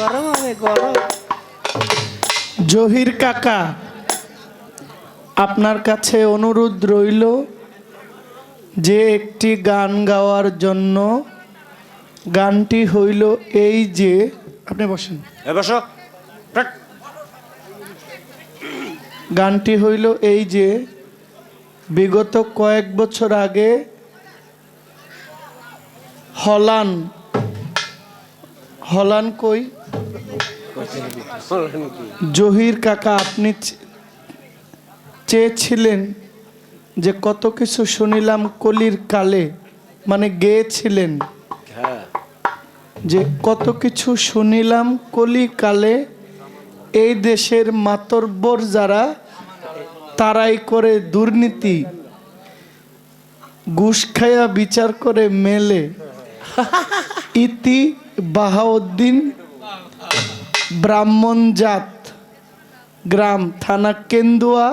গরম হবে গরম। জহির কাকা আপনার কাছে অনুরোধ রইল যে একটি গান গাওয়ার জন্য। গানটি হইল এই যে আপনি বসেন। বসো। গানটি হইল এই যে বিগত কয়েক বছর আগে হলান। হলান কই? জহির কাকা, আপনি চেয়েছিলেন যে কত কিছু শুনিলাম কলির কালে মানে গেয়েছিলেন। যে কত কিছু শুনিলাম কলি কালে, এই দেশের মাতব্বর যারা, তারাই করে দুর্নীতি। ঘুষ খায়া বিচার করে মেলে। ইতি বাহাউদ্দিন ব্রাহ্মণ জাত। গ্রাম থানা কেন্দুয়া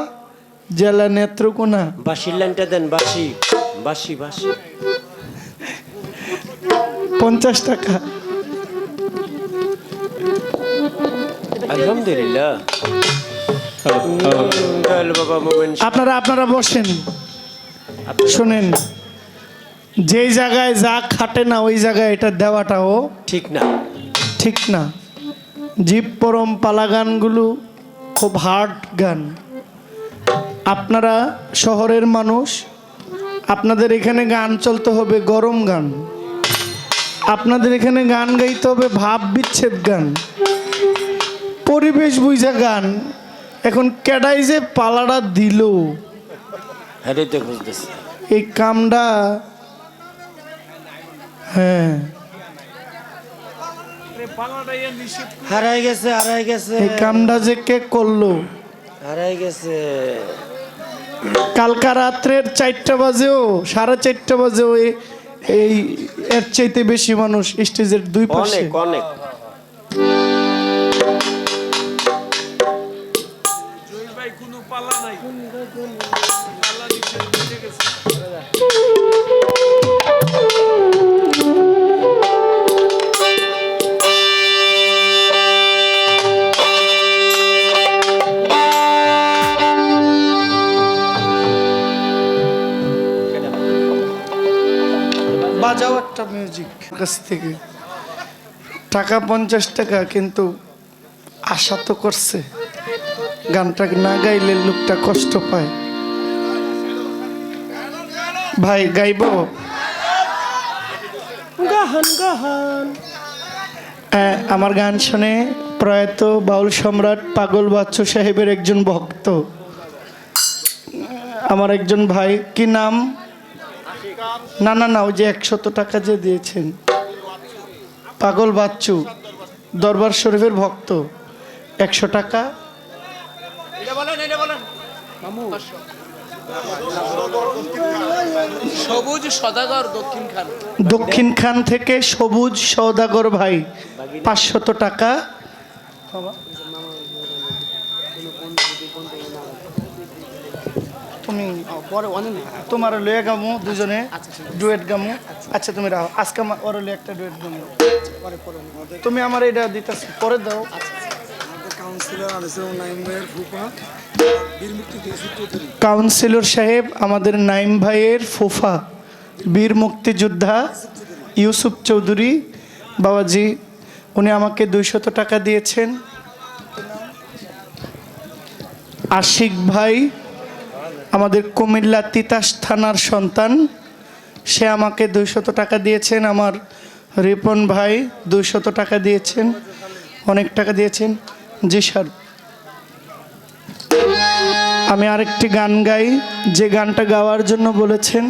জেলা নেত্রকোনা। বাসির লাইনটা দেন বাসি বাসি বাসি পঞ্চাশ টাকা। আলহামদুলিল্লাহ। আপনারা আপনারা বসেন। শোনেন। যেই জায়গায় যা খাটে না ওই জায়গায় এটা দেওয়াটাও ঠিক না। ঠিক না। জীব পরম পালা গানগুলো খুব হার্ড গান। আপনারা শহরের মানুষ আপনাদের এখানে গান চলতে হবে গরম গান। আপনাদের এখানে গান গাইতে হবে ভাব বিচ্ছেদ গান। পরিবেশ বুঝা গান। এখন কেডাই যে পালাটা দিল। হ্যাঁ এই কামটা হ্যাঁ। হারাই গেছে হারাই গেছে। এই কামটা যে কে করল? হারাই গেছে। কালকা রাত্রের চারটা বাজেও সাড়ে চারটা বাজেও এই- এর চাইতে বেশি মানুষ স্টেজের দুই পাশে। অনেক। অনেক বাজাও কাছ থেকে। টাকা পঞ্চাশ টাকা কিন্তু আশা তো করছে। গানটা না গাইলে লোকটা কষ্ট পায়। ভাই গাইব? গাহান গাহান আমার গান শুনে প্রয়াত বাউল সম্রাট পাগল বাচ্চু সাহেবের একজন ভক্ত। আমার একজন ভাই কি নাম? না না না ওই যে একশত টাকা যে দিয়েছেন। পাগল বাচ্চু দরবার শরীফের ভক্ত একশো টাকা। সবুজ সদাগর দক্ষিণ খান। দক্ষিণ খান থেকে সবুজ সৌদাগর ভাই পাঁচশত টাকা। তুমি পরে অনেক তোমার লয়ে গামু দুজনে ডুয়েট গামু। আচ্ছা তুমি রাখো আজকে আমার ওর লয়ে একটা ডুয়েট গামু। তুমি আমার এটা দিতেছ পরে দাও। কাউন্সিলর চৌধুরী কাউন্সিলর সাহেব আমাদের নাইম ভাইয়ের ফুফা বীর মুক্তিযোদ্ধা ইউসুফ চৌধুরী বাবাজি। উনি আমাকে দুইশত টাকা দিয়েছেন। আশিক ভাই আমাদের কুমিল্লা তিতাস থানার সন্তান। সে আমাকে দুইশত টাকা দিয়েছেন, আমার রিপন ভাই দুইশত টাকা দিয়েছেন, অনেক টাকা দিয়েছেন। জি স্যার। আমি আরেকটি গান গাই, যে গানটা গাওয়ার জন্য বলেছেন।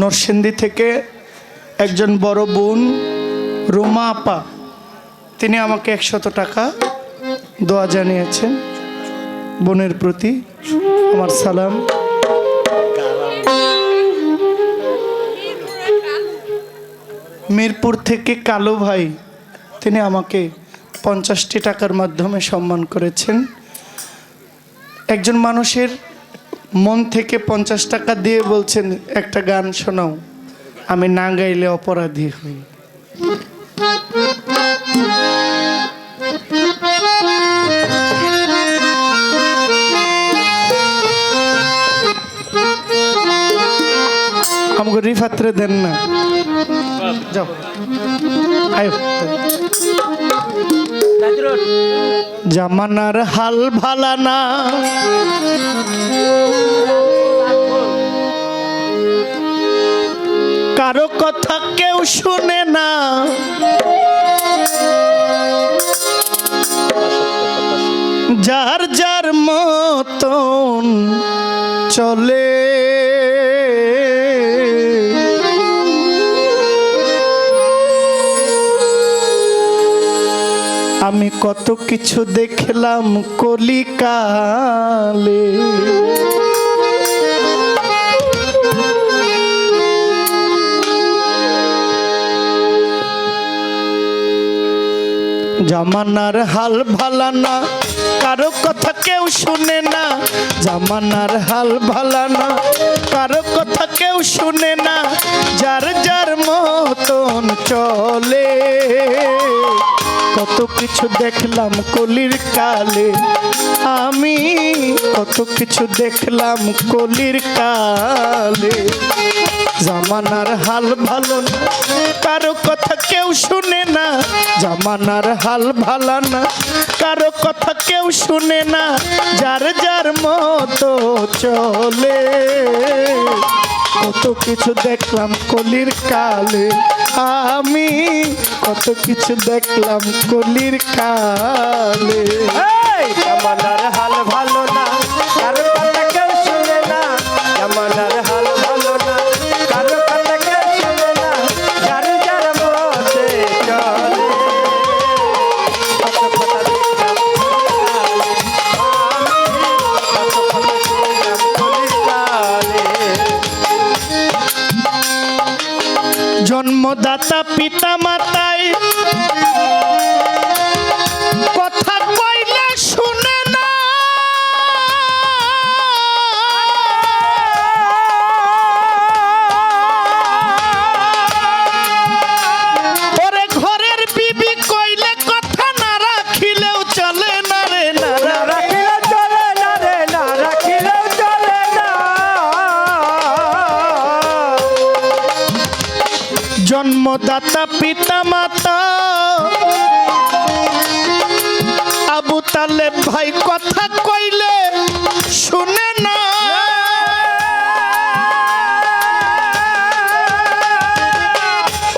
নরসিংদী থেকে একজন বড় বোন রুমা আপা, তিনি আমাকে একশত টাকা দোয়া জানিয়েছেন বোনের প্রতি আমার সালাম। মিরপুর থেকে কালো ভাই, তিনি আমাকে পঞ্চাশটি টাকার মাধ্যমে সম্মান করেছেন। একজন মানুষের মন থেকে পঞ্চাশ টাকা দিয়ে বলছেন, একটা গান শোনাও, আমি না গাইলে অপরাধী হই। আমাকে রিফাত্রে দেন না। যাও। আয়ো। জামানার হাল ভালা না। কারও কথা কেউ শুনে না। যার যার মতন চলে কত কিছু দেখলাম কলিকালে। জামানার হাল ভালা না কারও কথা কেউ শুনে না। জামানার হাল ভালা না কারও কথা কেউ শুনে না। যার যার মতন চলে। কত কিছু দেখলাম কলির কালে। আমি কত কিছু দেখলাম কলির কালে। জামানার হাল ভালো না, কারও কথা কেউ শুনে না। জামানার হাল ভালো না, কারও কথা কেউ শুনে না। যার যার মতো চলে। কত কিছু দেখলাম কলির কালে। আমি কত কিছু দেখলাম কলির কালে। জামানার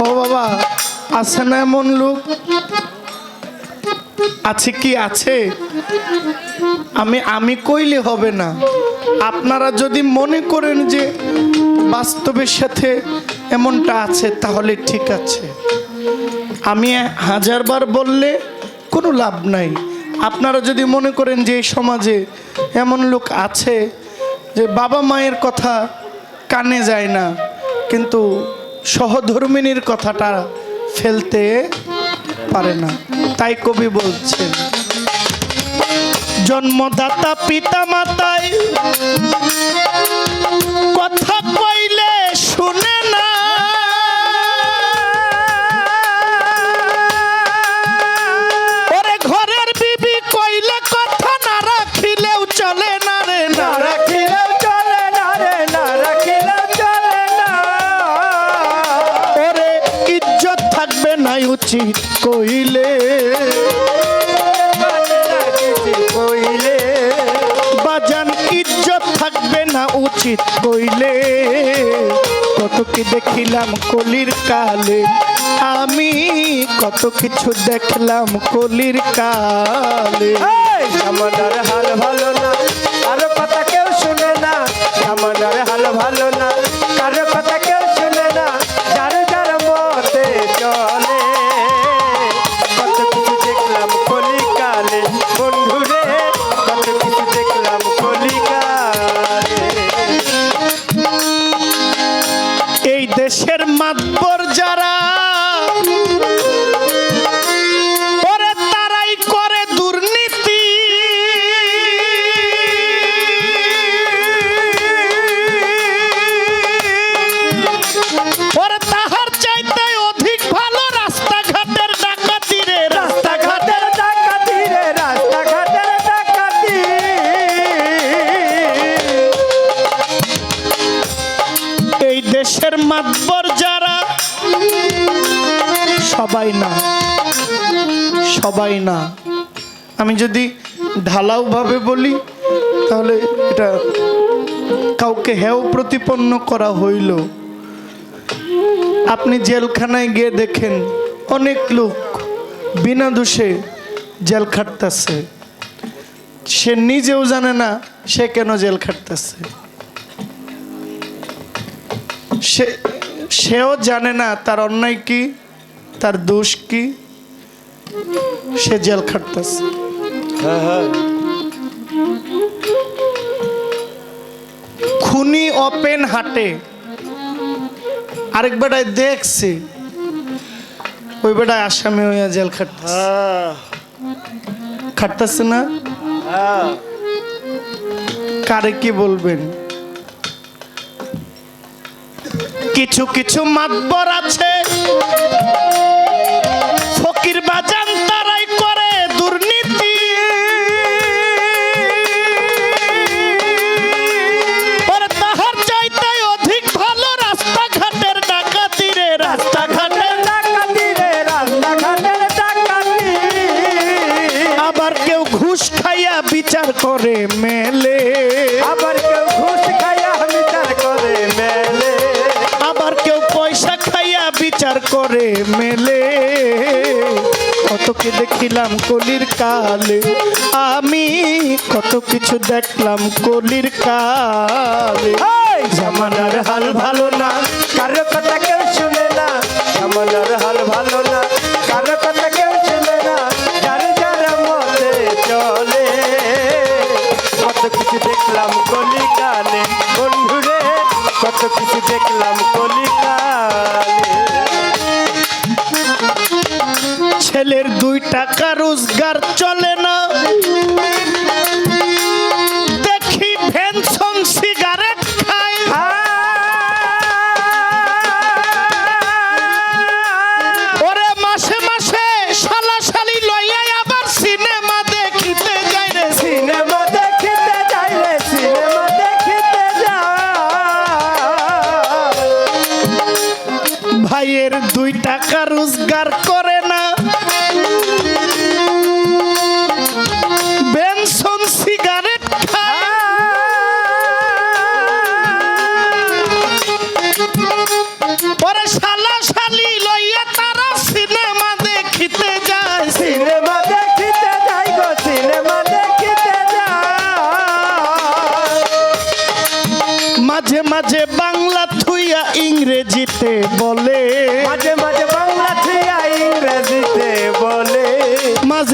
ও বাবা, আছে না এমন লোক? আছে কি আছে? আমি আমি কইলে হবে না। আপনারা যদি মনে করেন যে বাস্তবের সাথে এমনটা আছে, তাহলে ঠিক আছে। আমি হাজারবার বললে কোনো লাভ নাই। আপনারা যদি মনে করেন যে এই সমাজে এমন লোক আছে, যে বাবা মায়ের কথা কানে যায় না, কিন্তু সহধর্মিনীর কথাটা ফেলতে পারে না। তাই কবি বলছেন জন্মদাতা পিতা মাতায় কথা উচিত কইলে কইলে। বাজান ইজ্জত থাকবে না উচিত কইলে। কত কি দেখিলাম কলির কালে আমি কত কিছু দেখলাম কলির কালে। জামানার হাল ভালো না কারও কথা কেউ শুনে না জামানার হাল ভালো না। আমি যদি ঢালাওভাবে বলি, তাহলে এটা কাউকে হেও প্রতিপন্ন করা হইল। আপনি জেলখানায় গিয়ে দেখেন অনেক লোক বিনা দোষে জেল খাটতেছে। সে নিজেও জানে না সে কেন জেল খাটতেছে। সে, সেও জানে না তার অন্যায় কি, তার দোষ কি, সে জেল খাটতেছে। খুনি ওপেন হাটে। আরেক বেটায় দেখছে। ওই বেটায় আসামি হইয়া জেল খাটতেছে। খাটতেছে না? কারে কি বলবেন? কিছু কিছু মাতবর আছে। ফকির বাজান বিচার করে মেলে। আবার কেউ ঘুষ খাইয়া বিচার করে মেলে। আবার কেউ পয়সা খাইয়া বিচার করে মেলে। কতকে দেখিলাম কলির কালে। আমি কত কিছু দেখলাম কলির কালে। জামানার হাল ভালো না কারও কথা কেউ শুনে না। জামানার হাল ভালো কিছু দেখলাম কলিকালে। বন্ধুরে কত কিছু দেখলাম কলিকালে। ছেলের দুই টাকা রোজগার চলে না। ভাইয়ের দুই টাকা রোজগার করে না।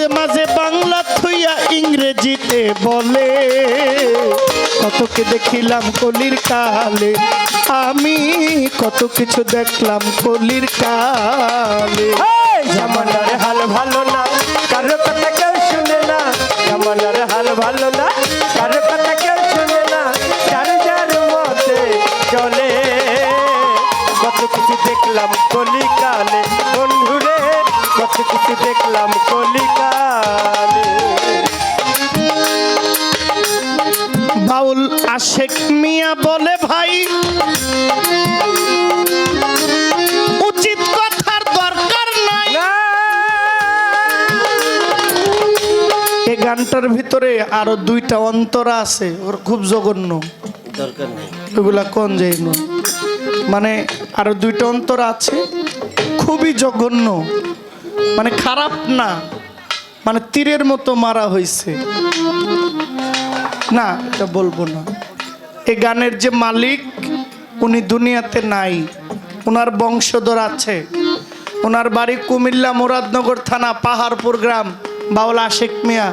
মাঝে মাঝে বাংলা থুইয়া ইংরেজিতে বলে। কতকে দেখিলাম কলির কালে, আমি কত কিছু দেখলাম কলির কালে। জামানার হাল ভালো না, কারও কথা কেউ শুনে না। জামানার হাল ভালো না, কারও কথা কেউ শুনে না। যার যার মতে চলে, কত কিছু দেখলাম কলিকালে বন্ধুরে, কত কিছু দেখলাম কলিকালে আশেক মিয়া বলে ভাই উচিত কথার দরকার নাই। না। এই গানটার ভিতরে আরও দুইটা অন্তরা আছে ওর খুব জঘন্য। দরকার নেই। ওগুলা কোন যাই মানে আরও দুইটা অন্তর আছে খুবই জঘন্য। মানে খারাপ না মানে তীরের মতো মারা হয়েছে না এটা বলব না। এই গানের যে মালিক, উনি দুনিয়াতে নাই। ওনার বংশধর আছে। ওনার বাড়ি কুমিল্লা মুরাদনগর থানা, পাহাড়পুর গ্রাম, বাউলা আশেক মিয়া।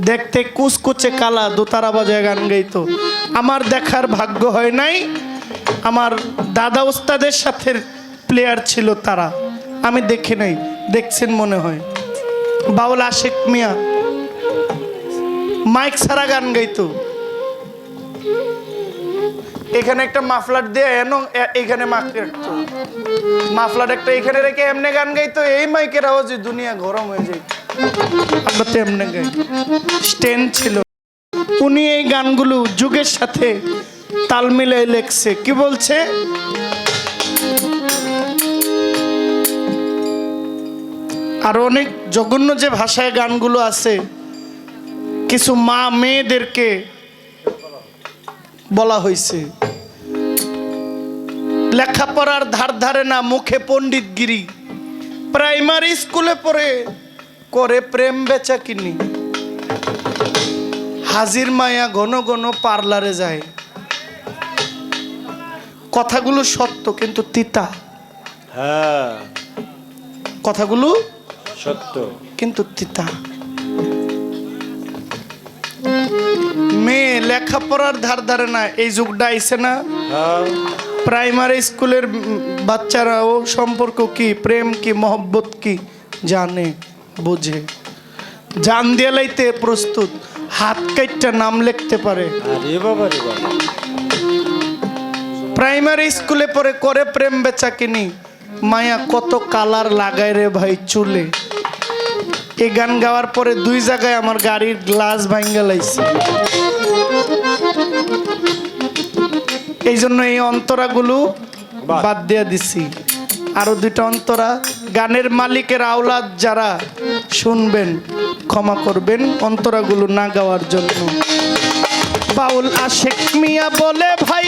দেখতে কুচকুচে কালা, দোতারা বাজায় গান গাইতো। আমার দেখার ভাগ্য হয় নাই। আমার দাদা ওস্তাদের সাথে প্লেয়ার ছিল তারা। আমি দেখি নাই, দেখছেন মনে হয়। বাউল আশেক মিয়া। মাইক সারা গান গাইতো। এখানে একটা মাফলার দিয়ে এন এখানে মাফলার একটা এখানে রেখে এমনি গান গাইতো, এই মাইকের আওয়াজ দুনিয়া গরম হয়ে যায় আমরা তো এমনি গাই। স্ট্যান্ড ছিল। উনি এই গানগুলো যুগের সাথে তাল মিলাই লেখছে। কি বলছে? আর অনেক জঘন্য যে ভাষায় গানগুলো আছে, কিছু মা মেয়েদেরকে বলা হয়েছে লেখাপড়ার ধার ধারে না মুখে পণ্ডিতগিরি প্রাইমারি স্কুলে পড়ে করে প্রেম বেচা কিনি। হাজির মায়া ঘন ঘন পার্লারে যায়। কথাগুলো সত্য কিন্তু তিতা। হ্যাঁ। কথাগুলো সত্য। কিন্তু তিতা। মেয়ে লেখাপড়ার ধার ধারে না এই যুগটা আইছে না। হ্যাঁ। প্রাইমারি স্কুলের বাচ্চারাও সম্পর্ক কি? প্রেম কি? মহব্বত কি? জানে বোঝে। জান দিয়ে লাইতে প্রস্তুত। হাত কাইটটা নাম লিখতে পারে। প্রাইমারি স্কুলে পরে করে প্রেম বেচা কিনি। মায়া কত কালার লাগায় রে ভাই চুলে। এই গান গাওয়ার পরে দুই জায়গায় আমার গাড়ির গ্লাস ভাঙ্গা লাইছে। এই জন্য এই অন্তরাগুলো বাদ। দিয়ে দিছি। আরও দুইটা অন্তরা। গানের মালিকের আওলাদ যারা শুনবেন ক্ষমা করবেন অন্তরাগুলো না গাওয়ার জন্য। বাউল আশেক মিয়া বলে ভাই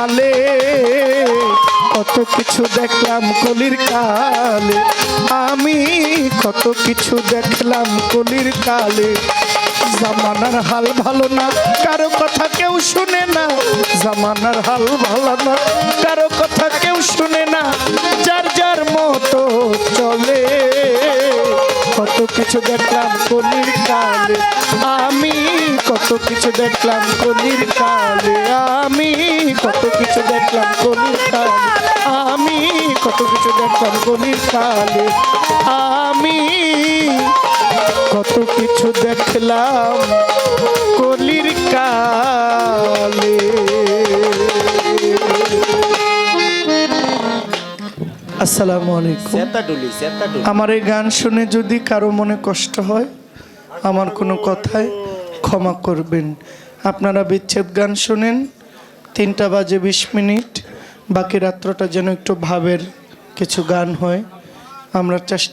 মালে কত কিছু দেখলাম কলির কালে। আমি কত কিছু দেখলাম কলির কালে। জামানার হাল ভালো না, কারও কথা কেউ শুনে না। জামানার হাল ভালো না, কারও কথা কেউ শুনে না। যার যার মতো চলে। কত কিছু দেখলাম কলির কালে। আমি কত কিছু দেখলাম কলির কালে। আমি কত কিছু দেখলাম কলির কালে। আমি কত কিছু দেখলাম কলির কালে। আমি কত কিছু দেখলাম আসসালামু আলাইকুম। আমার এই গান শুনে যদি কারও মনে কষ্ট হয় আমার কোনো কথায় ক্ষমা করবেন। আপনারা বিচ্ছেদ গান শুনেন তিনটা বাজে বিশ মিনিট বাকি রাত্রটা যেন একটু ভাবের কিছু গান হয়। আমরা চেষ্টা